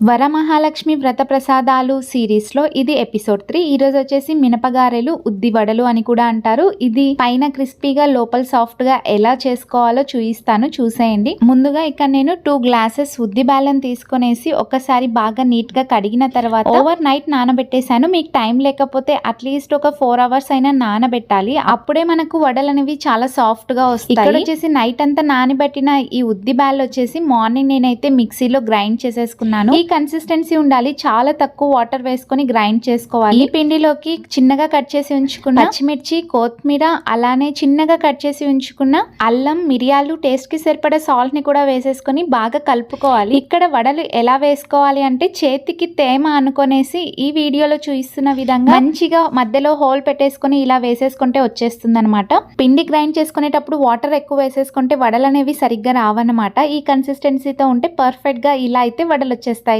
వరమహాలక్ష్మి వ్రత ప్రసాదాలు సిరీస్లో ఇది ఎపిసోడ్ త్రీ. ఈ రోజు వచ్చేసి మినపగారెలు ఉద్ది వడలు అని కూడా అంటారు. ఇది పైన క్రిస్పీగా లోపల సాఫ్ట్గా ఎలా చేసుకోవాలో చూపిస్తాను చూసేయండి. ముందుగా ఇక్కడ నేను టూ గ్లాసెస్ ఉద్ది బెల్లం తీసుకునేసి ఒకసారి బాగా నీట్గా కడిగిన తర్వాత ఓవర్ నైట్ నానబెట్టేశాను. మీకు టైం లేకపోతే అట్లీస్ట్ ఒక ఫోర్ అవర్స్ అయినా నానబెట్టాలి. అప్పుడే మనకు వడలు అనేవి చాలా సాఫ్ట్గా వస్తాయి. ఇక్కడ వచ్చేసి నైట్ అంతా నానబెట్టిన ఈ ఉద్ది బ్యాల్ వచ్చేసి మార్నింగ్ నేనైతే మిక్సీలో గ్రైండ్ చేసేసుకున్నాను. కన్సిస్టెన్సీ ఉండాలి. చాలా తక్కువ వాటర్ వేసుకొని గ్రైండ్ చేసుకోవాలి. ఈ పిండిలోకి చిన్నగా కట్ చేసి ఉంచుకున్న పచ్చిమిర్చి కొత్తిమీర అలానే చిన్నగా కట్ చేసి ఉంచుకున్న అల్లం మిరియాలు టేస్ట్కి సరిపడే సాల్ట్ని కూడా వేసేసుకొని బాగా కలుపుకోవాలి. ఇక్కడ వడలు ఎలా వేసుకోవాలి అంటే చేతికి తేమ అనుకునేసి ఈ వీడియోలో చూపిస్తున్న విధంగా మంచిగా మధ్యలో హోల్ పెట్టేసుకొని ఇలా వేసేసుకుంటే వచ్చేస్తుంది అనమాట పిండి గ్రైండ్ చేసుకునేటప్పుడు వాటర్ ఎక్కువ వేసేసుకుంటే వడలు అనేవి సరిగ్గా రావన్నమాట. ఈ కన్సిస్టెన్సీతో ఉంటే పర్ఫెక్ట్గా ఇలా అయితే వడలు వచ్చేస్తాయి